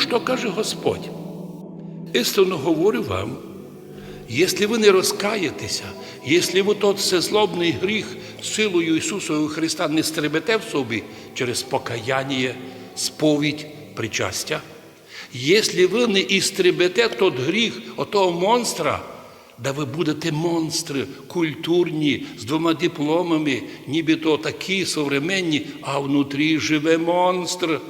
Що каже Господь? Істинно говорю вам, якщо ви не розкаєтеся, якщо ви тот всезлобний гріх силою Ісусового Христа не стрибете в собі через покаяння, сповідь, причастя, якщо ви не істребете тот гріх, отого монстра, да ви будете монстри культурні, з двома дипломами, нібито такі современні, а внутрі живе монстр.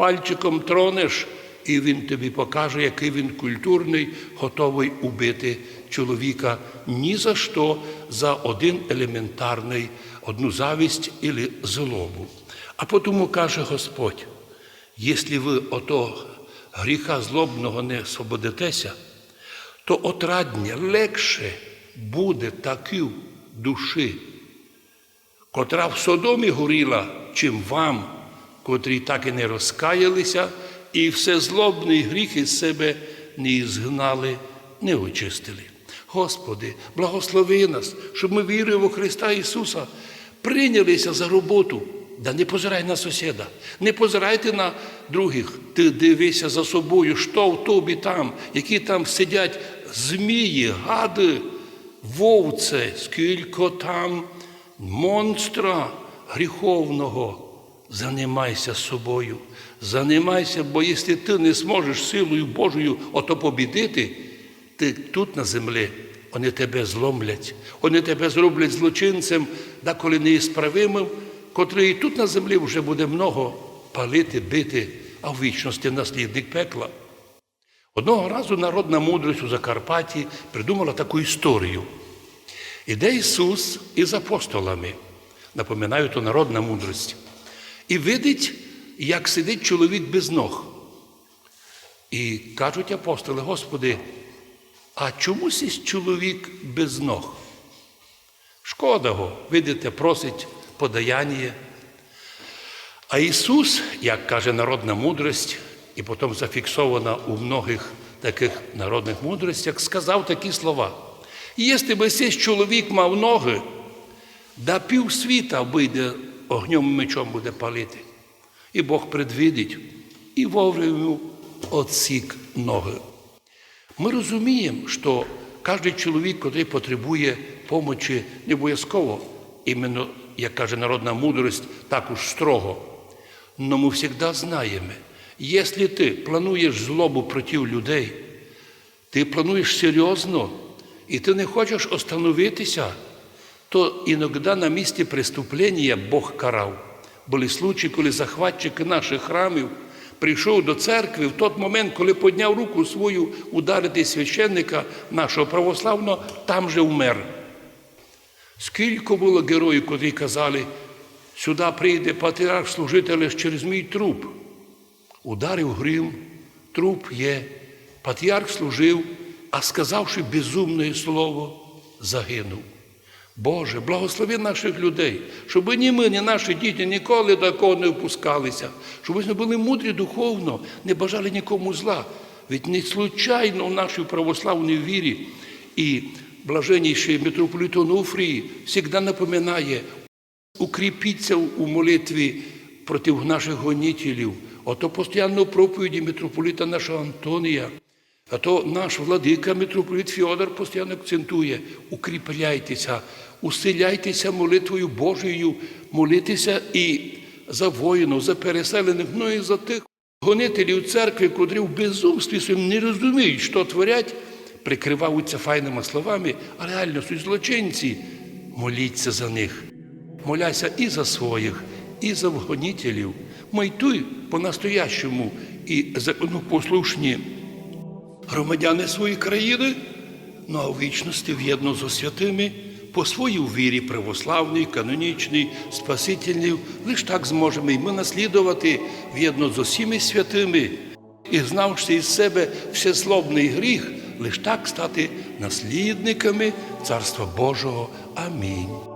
Пальчиком тронеш, і він тобі покаже, який він культурний, готовий убити чоловіка ні за що, за один елементарний, одну завість або злобу. А тому каже Господь, якщо ви ото гріха злобного не освободитеся, то отрадня легше буде такі душі, котра в Содомі горіла, чим вам, котрі так і не розкаялися, і все злобний гріх із себе не згнали, не очистили. Господи, благослови нас, щоб ми вірили в Христа Ісуса, прийнялися за роботу. Да не позирай на сусіда, не позирайте на других. Ти дивися за собою, що в тобі там, які там сидять змії, гади, вовце, скільки там монстра гріховного. Занимайся собою, занимайся, бо якщо ти не зможеш силою Божою ото побідити, ти тут на землі вони тебе зломлять, вони тебе зроблять злочинцем, да коли неісправимим, котрий тут на землі вже буде много палити, бити, а в вічності наслідник пекла. Одного разу народна мудрість у Закарпатті придумала таку історію. Іде Ісус із апостолами, напоминаю, то народна мудрість, і видить, як сидить чоловік без ног. І кажуть апостоли, Господи, а чомусь із чоловік без ног? Шкода його, видите, просить подаяння. А Ісус, як каже народна мудрість, і потім зафіксована у многих таких народних мудростях, сказав такі слова. Якщо би сей чоловік мав ноги, да пів світа вийде огнем мечом буде палити. І Бог предвидить, і вовремя отсік ноги. Ми розуміємо, що кожен чоловік, який потребує помочі, не обов'язково, іменно, як каже народна мудрість, також строго. Но ми завжди знаємо, якщо ти плануєш злобу проти людей, ти плануєш серйозно, і ти не хочеш остановитися, то іноді на місці преступлення Бог карав. Були случаї, коли захватчик наших храмів прийшов до церкви в той момент, коли підняв руку свою ударити священника нашого православного, там же вмер. Скільки було героїв, котрі казали, сюди прийде патріарх служити лише через мій труп. Ударив грім, труп є. Патріарх служив, а сказавши безумне слово, загинув. Боже, благослови наших людей, щоб ні ми, ні наші діти ніколи до кого не впускалися, щоб ми були мудрі духовно, не бажали нікому зла. Ведь не случайно в нашій православній вірі і блаженніший митрополит Онуфрій завжди напоминає, укріпіться у молитві проти наших гонителів. Ото постійно проповіді митрополита нашого Антонія. А то наш владика, митрополит Феодор постійно акцентує: укріпляйтеся, усиляйтеся молитвою Божою, молитися і за воїнів, за переселених, ну і за тих гонителів церкви, котрі в безумстві своїм не розуміють, що творять, прикриваються файними словами, а реально суть злочинці. Моліться за них. Моляйся і за своїх, і за гонителів. Майтуй по-настоящому і законопослушні громадяни своєї країни, ну а в вічності в'єдно зо святими по своїй вірі православній, канонічній, спасительній, лише так зможемо і ми наслідувати в'єдно з усіми святими і знавши із себе всесловний гріх, лише так стати наслідниками Царства Божого. Амінь.